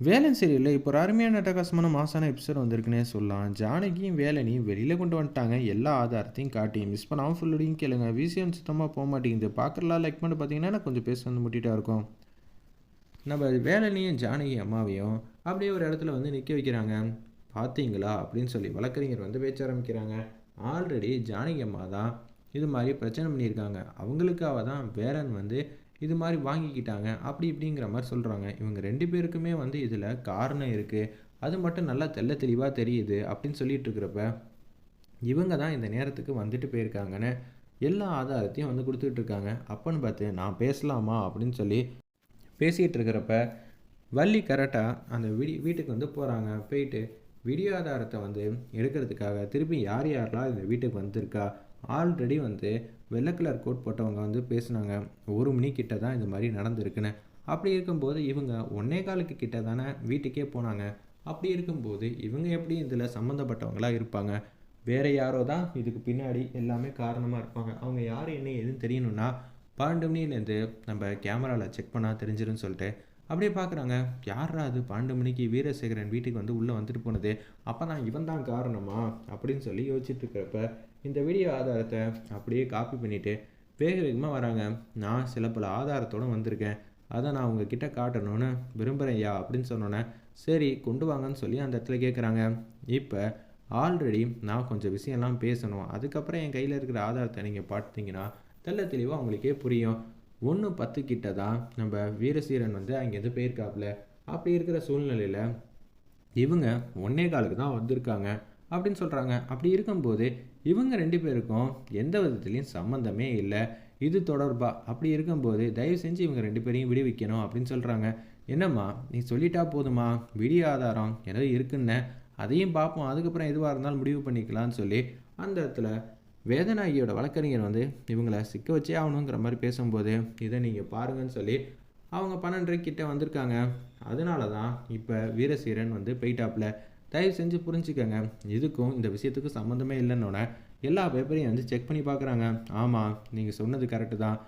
வேலன் சரியில்லை. இப்போ ஒரு அருமையான அட்டகாசமான மாசான எபிசோட் வந்திருக்குன்னே சொல்லலாம். ஜானகியும் வேலனையும் வெளியில் கொண்டு வந்துட்டாங்க. எல்லா ஆதாரத்தையும் காட்டி மிஸ் பண்ணாமல் ஃபுல்லோடையும் கேளுங்க. விசியம் சுத்தமாக போக மாட்டேங்குது. பார்க்குறலாம் லைக் பண்ணி பார்த்தீங்கன்னா கொஞ்சம் பேச வந்து முட்டிகிட்டா இருக்கும். நம்ம வேலனையும் ஜானகி அம்மாவையும் அப்படியே ஒரு இடத்துல வந்து நிற்க வைக்கிறாங்க. பார்த்தீங்களா? அப்படின்னு சொல்லி வழக்கறிஞர் வந்து பேச்ச ஆரம்பிக்கிறாங்க. ஆல்ரெடி ஜானகி அம்மா தான் இது மாதிரி பிரச்சனை பண்ணியிருக்காங்க. அவங்களுக்காக தான் வேலன் வந்து இது மாதிரி வாங்கிக்கிட்டாங்க அப்படி இப்படிங்கிற மாதிரி சொல்கிறாங்க இவங்க ரெண்டு பேருக்குமே வந்து இதில் காரணம் இருக்குது அது மட்டும் நல்லா தெல்ல தெளிவாக தெரியுது அப்படின்னு சொல்லிட்டு இருக்கிறப்ப இவங்க தான் இந்த நேரத்துக்கு வந்துட்டு போயிருக்காங்கன்னு எல்லா ஆதாரத்தையும் வந்து கொடுத்துட்டு இருக்காங்க. அப்பன்னு பார்த்து நான் பேசலாமா அப்படின்னு சொல்லி பேசிகிட்டு இருக்கிறப்ப வள்ளி கரெக்டாக அந்த வீடி வீட்டுக்கு வந்து போகிறாங்க போயிட்டு வீடியோ ஆதாரத்தை வந்து எடுக்கிறதுக்காக திருப்பி யார் யாரெல்லாம் இந்த வீட்டுக்கு வந்திருக்கா ஆல்ரெடி வந்து வெள்ளை கலர் கோட் போட்டவங்க வந்து பேசுனாங்க ஒரு மணி கிட்ட தான் இந்த மாதிரி நடந்திருக்குன்னு. அப்படி இருக்கும்போது இவங்க ஒன்னே காலுக்கு கிட்ட தானே வீட்டுக்கே போனாங்க. அப்படி இருக்கும்போது இவங்க எப்படி இதில் சம்மந்தப்பட்டவங்களாக இருப்பாங்க? வேறு யாரோ தான் இதுக்கு பின்னாடி எல்லாமே காரணமாக இருப்பாங்க. அவங்க யார் என்ன எதுன்னு தெரியணும்னா பன்னெண்டு மணிலேருந்து நம்ம கேமராவில் செக் பண்ணால் தெரிஞ்சிருன்னு சொல்லிட்டு அப்படியே பார்க்குறாங்க யாரா அது? பன்னெண்டு மணிக்கு வீரசேகரன் வீட்டுக்கு வந்து உள்ளே வந்துட்டு போனது. அப்போ தான் இவன் தான் காரணமா அப்படின்னு சொல்லி யோசிச்சுட்டு இருக்கிறப்ப இந்த வீடியோ ஆதாரத்தை அப்படியே காப்பி பண்ணிவிட்டு வேக வேகமாக வராங்க. நான் சில பல ஆதாரத்தோடு வந்திருக்கேன். அதை நான் உங்ககிட்ட காட்டணும்னு விரும்புகிறேன்யா அப்படின்னு சொன்னோன்னே சரி கொண்டு வாங்கன்னு சொல்லி அந்த இடத்துல கேட்குறாங்க இப்போ ஆல்ரெடி நான் கொஞ்சம் விஷயம்லாம் பேசணும். அதுக்கப்புறம் என் கையில் இருக்கிற ஆதாரத்தை நீங்கள் பார்த்தீங்கன்னா தெல்ல தெளிவாக உங்களுக்கே புரியும். ஒன்று பத்து கிட்ட தான் நம்ம வீரசீரன் வந்து அங்கேருந்து போயிருக்காப்புல. அப்படி இருக்கிற சூழ்நிலையில் இவங்க ஒன்னே காலுக்கு தான் வந்திருக்காங்க. அப்படின்னு சொல்கிறாங்க அப்படி இருக்கும்போது இவங்க ரெண்டு பேருக்கும் எந்த விதத்துலேயும் சம்மந்தமே இல்லை. இது தொடர்பாக அப்படி இருக்கும்போது தயவு செஞ்சு இவங்க ரெண்டு பேரையும் விடுவிக்கணும் அப்படின்னு சொல்கிறாங்க என்னம்மா நீ சொல்லிட்டா போதுமா? விடிய ஆதாரம் எதாவது இருக்குன்னு. அதையும் பார்ப்போம் அதுக்கப்புறம் எதுவாக இருந்தாலும் முடிவு பண்ணிக்கலாம்னு சொல்லி அந்த இடத்துல வேதநாயகியோட வழக்கறிஞர் வந்து இவங்களை சிக்க வச்சே ஆகணுங்கிற மாதிரி பேசும்போது இதை நீங்கள் பாருங்கன்னு சொல்லி அவங்க பன்னெண்டரை கிட்டே வந்திருக்காங்க. அதனால தான் இப்போ வீரசீரன் வந்து போயிட்டாப்புல. தயவு செஞ்சு புரிஞ்சுக்கோங்க. இதுக்கும் இந்த விஷயத்துக்கும் சம்மந்தமே இல்லைன்னொன்னே எல்லா பேப்பரையும் வந்து செக் பண்ணி பார்க்குறாங்க ஆமாம் நீங்கள் சொன்னது கரெக்டு தான்.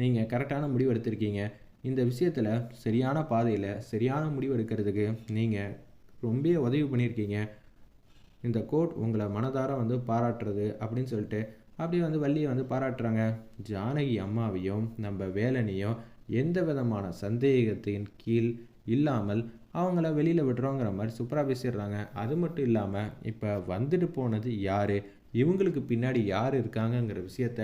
நீங்கள் கரெக்டான முடிவு எடுத்திருக்கீங்க. இந்த விஷயத்தில் சரியான பாதையில் சரியான முடிவு எடுக்கிறதுக்கு நீங்கள் ரொம்ப உதவி பண்ணியிருக்கீங்க. இந்த கோட் உங்களை மனதார வந்து பாராட்டுறது அப்படின்னு சொல்லிட்டு அப்படியே வந்து வள்ளியை வந்து பாராட்டுறாங்க. ஜானகி அம்மாவையும் நம்ம வேலனையும் எந்த விதமான சந்தேகத்தின் கீழ் இல்லாமல் அவங்கள வெளியில் விடுறோங்கிற மாதிரி சூப்பராக பேசிடுறாங்க அது மட்டும் இல்லாமல் இப்போ வந்துட்டு போனது யார்? இவங்களுக்கு பின்னாடி யார் இருக்காங்கங்கிற விஷயத்த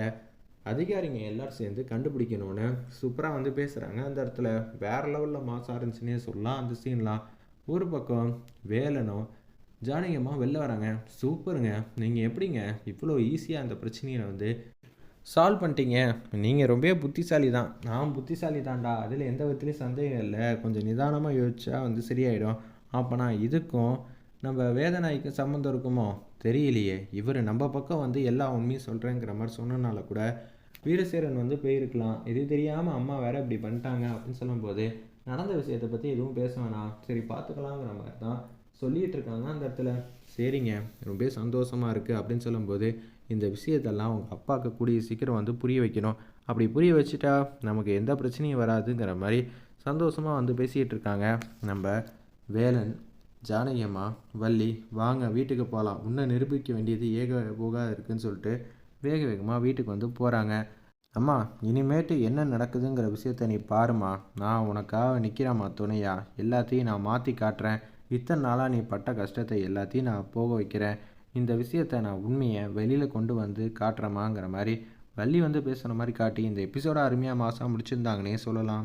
அதிகாரிங்க எல்லோரும் சேர்ந்து கண்டுபிடிக்கணும்னு சூப்பராக வந்து பேசுகிறாங்க அந்த இடத்துல வேறு லெவலில் மாசாக இருந்துச்சுன்னே சொல்லலாம். அந்த சீன்லாம் ஒரு பக்கம் வேலனும் ஜானகியமாக வெளில வராங்க. சூப்பருங்க. நீங்கள் எப்படிங்க இவ்வளோ ஈஸியாக அந்த பிரச்சனையை வந்து சால்வ் பண்ணிட்டீங்க. நீங்கள் ரொம்ப புத்திசாலி தான் நான் புத்திசாலி தான்டா அதில் எந்த விதத்துலேயும் சந்தேகம் இல்லை. கொஞ்சம் நிதானமாக யோசிச்சா வந்து சரியாயிடும். அப்போனா இதுக்கும் நம்ம வேதநாய்க்கும் சம்மந்தம் இருக்குமோ? தெரியலையே. இவர் நம்ம பக்கம் வந்து எல்லா உண்மையும் சொல்கிறேங்கிற மாதிரி சொன்னனால கூட வீரசேரன் வந்து போயிருக்கலாம். இது தெரியாமல் அம்மா வேற இப்படி பண்ணிட்டாங்க அப்படின்னு சொல்லும்போது நடந்த விஷயத்தை பற்றி எதுவும் பேச வேணாம். சரி பார்த்துக்கலாங்கிற மாதிரி தான் சொல்லிகிட்டு இருக்காங்க அந்த இடத்துல. சரிங்க ரொம்ப சந்தோஷமாக இருக்குது அப்படின்னு சொல்லும்போது இந்த விஷயத்தெல்லாம் அவங்க அப்பாவுக்கு கூடிய சீக்கிரம் வந்து புரிய வைக்கணும். அப்படி புரிய வச்சுட்டா நமக்கு எந்த பிரச்சனையும் வராதுங்கிற மாதிரி சந்தோஷமாக வந்து பேசிகிட்டு இருக்காங்க. நம்ம வேலன் ஜானகியம்மா வள்ளி வாங்க வீட்டுக்கு போகலாம் இன்னும் நிரூபிக்க வேண்டியது ஏக போகாது இருக்குதுன்னு சொல்லிட்டு வேக வேகமாக வீட்டுக்கு வந்து போகிறாங்க அம்மா இனிமேட்டு என்ன நடக்குதுங்கிற விஷயத்த நீ பாருமா நான் உனக்காக நிற்கிறேம்மா துணையா. எல்லாத்தையும் நான் மாற்றி காட்டுறேன். இத்தனை நாளாக நீ பட்ட கஷ்டத்தை எல்லாத்தையும் நான் போக வைக்கிறேன். இந்த விஷயத்தை நான் உண்மையை வெளியில் கொண்டு வந்து காட்டுறமாங்கிற மாதிரி வள்ளி வந்து பேசுகிற மாதிரி காட்டி இந்த எபிசோட அருமையாக மாதம் முடிச்சிருந்தாங்கன்னே சொல்லலாம்.